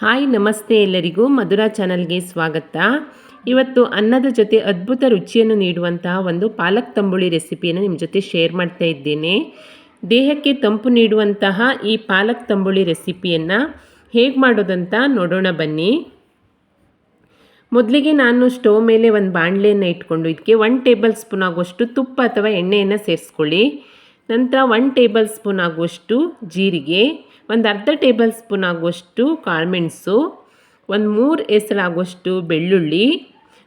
Hi, ನಮಸ್ತೆ ಎಲ್ಲರಿಗೂ ಮಧುರಾ ಚಾನಲ್ಗೆ ಸ್ವಾಗತ. ಇವತ್ತು ಅನ್ನದ ಜೊತೆ ಅದ್ಭುತ ರುಚಿಯನ್ನು ನೀಡುವಂತಹ ಒಂದು ಪಾಲಕ್ ತಂಬುಳಿ ರೆಸಿಪಿಯನ್ನು ನಿಮ್ಮ ಜೊತೆ ಶೇರ್ ಮಾಡ್ತಾ ಇದ್ದೇನೆ. ದೇಹಕ್ಕೆ ತಂಪು ನೀಡುವಂತಹ ಈ ಪಾಲಕ್ ತಂಬುಳಿ ರೆಸಿಪಿಯನ್ನು ಹೇಗೆ ಮಾಡೋದಂತ ನೋಡೋಣ ಬನ್ನಿ. ಮೊದಲಿಗೆ ನಾನು ಸ್ಟವ್ ಮೇಲೆ ಒಂದು ಬಾಣಲೆಯನ್ನು ಇಟ್ಕೊಂಡು ಇದಕ್ಕೆ ಒನ್ ಟೇಬಲ್ ಸ್ಪೂನ್ ಆಗುವಷ್ಟು ತುಪ್ಪ ಅಥವಾ ಎಣ್ಣೆಯನ್ನು ಸೇರಿಸ್ಕೊಳ್ಳಿ. ನಂತರ ಒನ್ ಟೇಬಲ್ ಸ್ಪೂನ್ ಆಗುವಷ್ಟು ಜೀರಿಗೆ. ಒಂದು ಅರ್ಧ ಟೇಬಲ್ ಸ್ಪೂನ್ ಆಗುವಷ್ಟು ಕಾಳುಮೆಣಸು ಒಂದು ಮೂರು ಹೆಸರಾಗುವಷ್ಟು ಬೆಳ್ಳುಳ್ಳಿ,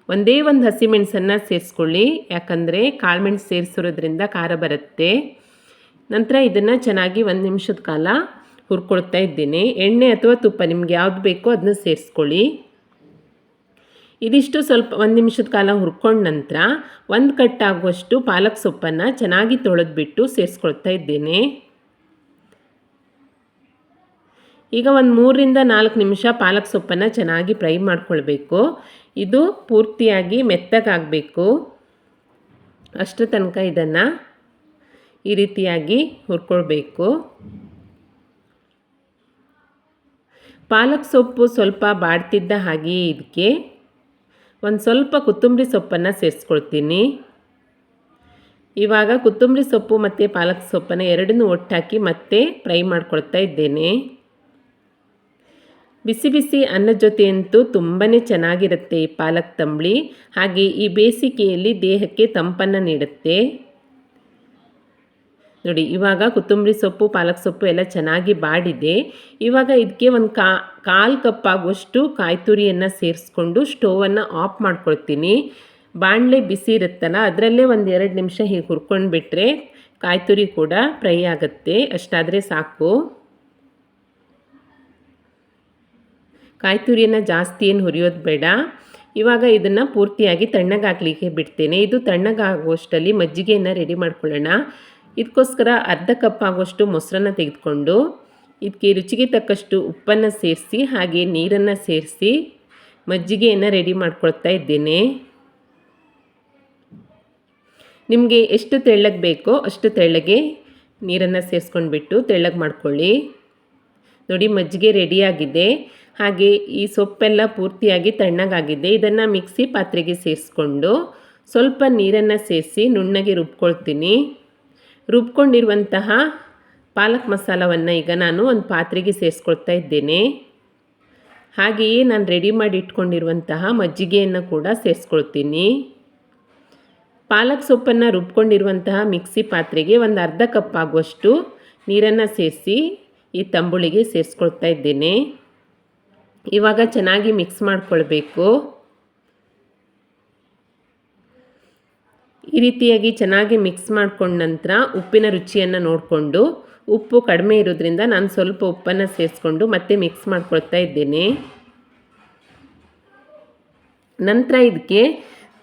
ಒಂದೇ ಒಂದು ಹಸಿಮೆಣಸನ್ನು ಸೇರಿಸ್ಕೊಳ್ಳಿ. ಯಾಕಂದರೆ ಕಾಳುಮೆಣಸು ಸೇರಿಸಿರೋದ್ರಿಂದ ಖಾರ ಬರುತ್ತೆ. ನಂತರ ಇದನ್ನು ಚೆನ್ನಾಗಿ ಒಂದು ನಿಮಿಷದ ಕಾಲ ಹುರ್ಕೊಳ್ತಾ ಇದ್ದೀನಿ. ಎಣ್ಣೆ ಅಥವಾ ತುಪ್ಪ ನಿಮ್ಗೆ ಯಾವ್ದು ಬೇಕೋ ಅದನ್ನ ಸೇರಿಸ್ಕೊಳ್ಳಿ. ಇದಿಷ್ಟು ಸ್ವಲ್ಪ ಒಂದು ನಿಮಿಷದ ಕಾಲ ಹುರ್ಕೊಂಡ ನಂತರ ಒಂದು ಕಟ್ಟಾಗುವಷ್ಟು ಪಾಲಕ್ ಸೊಪ್ಪನ್ನು ಚೆನ್ನಾಗಿ ತೊಳೆದ್ಬಿಟ್ಟು ಸೇರಿಸ್ಕೊಳ್ತಾ ಇದ್ದೇನೆ. ಈಗ ಒಂದು ಮೂರರಿಂದ ನಾಲ್ಕು ನಿಮಿಷ ಪಾಲಕ್ ಸೊಪ್ಪನ್ನು ಚೆನ್ನಾಗಿ ಫ್ರೈ ಮಾಡ್ಕೊಳ್ಬೇಕು. ಇದು ಪೂರ್ತಿಯಾಗಿ ಮೆತ್ತಗಾಗಬೇಕು. ಅಷ್ಟು ತನಕ ಇದನ್ನು ಈ ರೀತಿಯಾಗಿ ಹುರ್ಕೊಳ್ಬೇಕು. ಪಾಲಕ್ ಸೊಪ್ಪು ಸ್ವಲ್ಪ ಬಾಡ್ತಿದ್ದ ಹಾಗೆಯೇ ಇದಕ್ಕೆ ಒಂದು ಸ್ವಲ್ಪ ಕೊತ್ತಂಬರಿ ಸೊಪ್ಪನ್ನು ಸೇರಿಸ್ಕೊಳ್ತೀನಿ. ಇವಾಗ ಕೊತ್ತಂಬರಿ ಸೊಪ್ಪು ಮತ್ತು ಪಾಲಕ್ ಸೊಪ್ಪನ್ನು ಎರಡನ್ನೂ ಒಟ್ಟಾಕಿ ಮತ್ತೆ ಫ್ರೈ ಮಾಡ್ಕೊಳ್ತಾ ಇದ್ದೇನೆ. ಬಿಸಿ ಬಿಸಿ ಅನ್ನದ ಜೊತೆ ಅಂತೂ ತುಂಬಾ ಚೆನ್ನಾಗಿರುತ್ತೆ ಈ ಪಾಲಕ್ ತಂಬಳಿ. ಹಾಗೆ ಈ ಬೇಸಿಗೆಯಲ್ಲಿ ದೇಹಕ್ಕೆ ತಂಪನ್ನು ನೀಡುತ್ತೆ. ನೋಡಿ, ಇವಾಗ ಕೊತ್ತಂಬರಿ ಸೊಪ್ಪು, ಪಾಲಕ್ ಸೊಪ್ಪು ಎಲ್ಲ ಚೆನ್ನಾಗಿ ಬಾಡಿದೆ. ಇವಾಗ ಇದಕ್ಕೆ ಒಂದು ಕಾ, ಕಾಲು ಕಪ್ ಆಗುವಷ್ಟು ಕಾಯಿ ಸೇರಿಸ್ಕೊಂಡು ಸ್ಟೋವನ್ನು ಆಫ್ ಮಾಡ್ಕೊಳ್ತೀನಿ. ಬಾಣಲೆ ಬಿಸಿ ಇರುತ್ತಲ್ಲ, ಅದರಲ್ಲೇ ಒಂದು ಎರಡು ನಿಮಿಷ ಹೀಗೆ ಹುರ್ಕೊಂಡ್ಬಿಟ್ರೆ ಕಾಯಿ ತುರಿ ಕೂಡ ಫ್ರೈ ಆಗುತ್ತೆ. ಅಷ್ಟಾದರೆ ಸಾಕು. ಕಾಯಿ ತುರಿಯನ್ನು ಜಾಸ್ತಿ ಏನು ಹುರಿಯೋದು ಬೇಡ. ಇವಾಗ ಇದನ್ನು ಪೂರ್ತಿಯಾಗಿ ತಣ್ಣಗಾಗಲಿಕ್ಕೆ ಬಿಡ್ತೇನೆ. ಇದು ತಣ್ಣಗಾಗುವಷ್ಟರಲ್ಲಿ ಮಜ್ಜಿಗೆಯನ್ನು ರೆಡಿ ಮಾಡ್ಕೊಳ್ಳೋಣ. ಇದಕ್ಕೋಸ್ಕರ ಅರ್ಧ ಕಪ್ ಆಗುವಷ್ಟು ಮೊಸರನ್ನು ತೆಗೆದುಕೊಂಡು ಇದಕ್ಕೆ ರುಚಿಗೆ ತಕ್ಕಷ್ಟು ಉಪ್ಪನ್ನು ಸೇರಿಸಿ, ಹಾಗೆ ನೀರನ್ನು ಸೇರಿಸಿ ಮಜ್ಜಿಗೆಯನ್ನು ರೆಡಿ ಮಾಡ್ಕೊಳ್ತಾ ಇದ್ದೇನೆ. ನಿಮಗೆ ಎಷ್ಟು ತೆಳ್ಳಗೆ ಬೇಕೋ ಅಷ್ಟು ತೆಳ್ಳಗೆ ನೀರನ್ನು ಸೇರಿಸ್ಕೊಂಡ್ಬಿಟ್ಟು ತೆಳ್ಳಗೆ ಮಾಡ್ಕೊಳ್ಳಿ. ನೋಡಿ ಮಜ್ಜಿಗೆ ರೆಡಿಯಾಗಿದೆ ಹಾಗೆ ಈ ಸೊಪ್ಪೆಲ್ಲ ಪೂರ್ತಿಯಾಗಿ ತಣ್ಣಗಾಗಿದೆ. ಇದನ್ನು ಮಿಕ್ಸಿ ಪಾತ್ರೆಗೆ ಸೇರಿಸ್ಕೊಂಡು ಸ್ವಲ್ಪ ನೀರನ್ನು ಸೇರಿಸಿ ನುಣ್ಣಗೆ ರುಬ್ಕೊಳ್ತೀನಿ. ರುಬ್ಕೊಂಡಿರುವಂತಹ ಪಾಲಕ್ ಮಸಾಲವನ್ನು ಈಗ ನಾನು ಒಂದು ಪಾತ್ರೆಗೆ ಸೇರಿಸ್ಕೊಳ್ತಾ ಇದ್ದೇನೆ. ಹಾಗೆಯೇ ನಾನು ರೆಡಿ ಮಾಡಿ ಇಟ್ಕೊಂಡಿರುವಂತಹ ಮಜ್ಜಿಗೆಯನ್ನು ಕೂಡ ಸೇರಿಸ್ಕೊಳ್ತೀನಿ. ಪಾಲಕ್ ಸೊಪ್ಪನ್ನು ರುಬ್ಕೊಂಡಿರುವಂತಹ ಮಿಕ್ಸಿ ಪಾತ್ರೆಗೆ ಒಂದು ಅರ್ಧ ಕಪ್ ಆಗುವಷ್ಟು ನೀರನ್ನು ಸೇರಿಸಿ ಈ ತಂಬುಳಿಗೆ ಸೇರಿಸ್ಕೊಳ್ತಾ ಇದ್ದೇನೆ. ಇವಾಗ ಚೆನ್ನಾಗಿ ಮಿಕ್ಸ್ ಮಾಡಿಕೊಳ್ಬೇಕು. ಈ ರೀತಿಯಾಗಿ ಚೆನ್ನಾಗಿ ಮಿಕ್ಸ್ ಮಾಡ್ಕೊಂಡ ನಂತರ ಉಪ್ಪಿನ ರುಚಿಯನ್ನು ನೋಡಿಕೊಂಡು ಉಪ್ಪು ಕಡಿಮೆ ಇರೋದ್ರಿಂದ ನಾನು ಸ್ವಲ್ಪ ಉಪ್ಪನ್ನು ಸೇರಿಸ್ಕೊಂಡು ಮತ್ತೆ ಮಿಕ್ಸ್ ಮಾಡ್ಕೊಳ್ತಾ ಇದ್ದೇನೆ. ನಂತರ ಇದಕ್ಕೆ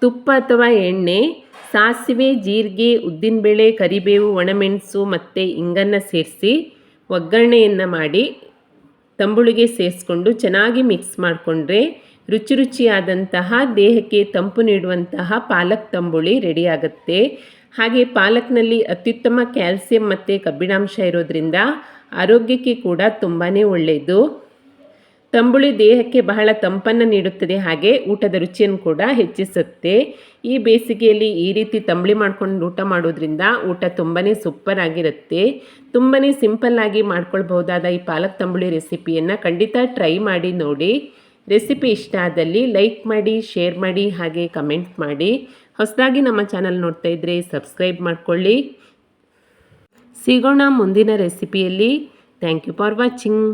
ತುಪ್ಪ ಅಥವಾ ಎಣ್ಣೆ, ಸಾಸಿವೆ, ಜೀರಿಗೆ, ಉದ್ದಿನಬೇಳೆ, ಕರಿಬೇವು, ಒಣಮೆಣಸು ಮತ್ತು ಇಂಗನ್ನು ಸೇರಿಸಿ ಒಗ್ಗರಣೆಯನ್ನು ಮಾಡಿ ತಂಬುಳಿಗೆ ಸೇರಿಸ್ಕೊಂಡು ಚೆನ್ನಾಗಿ ಮಿಕ್ಸ್ ಮಾಡಿಕೊಂಡ್ರೆ ರುಚಿ ರುಚಿಯಾದಂತಹ ದೇಹಕ್ಕೆ ತಂಪು ನೀಡುವಂತಹ ಪಾಲಕ್ ತಂಬುಳಿ ರೆಡಿಯಾಗುತ್ತೆ ಹಾಗೆ ಪಾಲಕ್ನಲ್ಲಿ ಅತ್ಯುತ್ತಮ ಕ್ಯಾಲ್ಸಿಯಂ ಮತ್ತು ಕಬ್ಬಿಣಾಂಶ ಇರೋದ್ರಿಂದ ಆರೋಗ್ಯಕ್ಕೆ ಕೂಡ ತುಂಬಾ ಒಳ್ಳೆಯದು ತಂಬುಳಿ ದೇಹಕ್ಕೆ ಬಹಳ ತಂಪನ್ನು ನೀಡುತ್ತದೆ, ಹಾಗೆ ಊಟದ ರುಚಿಯನ್ನು ಕೂಡ ಹೆಚ್ಚಿಸುತ್ತೆ. ಈ ಬೇಸಿಗೆಯಲ್ಲಿ ಈ ರೀತಿ ತಂಬಳಿ ಮಾಡ್ಕೊಂಡು ಊಟ ಮಾಡೋದ್ರಿಂದ ಊಟ ತುಂಬಾ ಸೂಪರ್ ಆಗಿರುತ್ತೆ. ತುಂಬಾ ಸಿಂಪಲ್ಲಾಗಿ ಮಾಡ್ಕೊಳ್ಬಹುದಾದ ಈ ಪಾಲಕ್ ತಂಬುಳಿ ರೆಸಿಪಿಯನ್ನು ಖಂಡಿತ ಟ್ರೈ ಮಾಡಿ ನೋಡಿ. ರೆಸಿಪಿ ಇಷ್ಟ ಆದಲ್ಲಿ ಲೈಕ್ ಮಾಡಿ, ಶೇರ್ ಮಾಡಿ, ಹಾಗೆ ಕಮೆಂಟ್ ಮಾಡಿ. ಹೊಸದಾಗಿ ನಮ್ಮ ಚಾನಲ್ ನೋಡ್ತಾ ಇದ್ದರೆ ಸಬ್ಸ್ಕ್ರೈಬ್ ಮಾಡಿಕೊಳ್ಳಿ. ಸಿಗೋಣ ಮುಂದಿನ ರೆಸಿಪಿಯಲ್ಲಿ. Thank you for watching.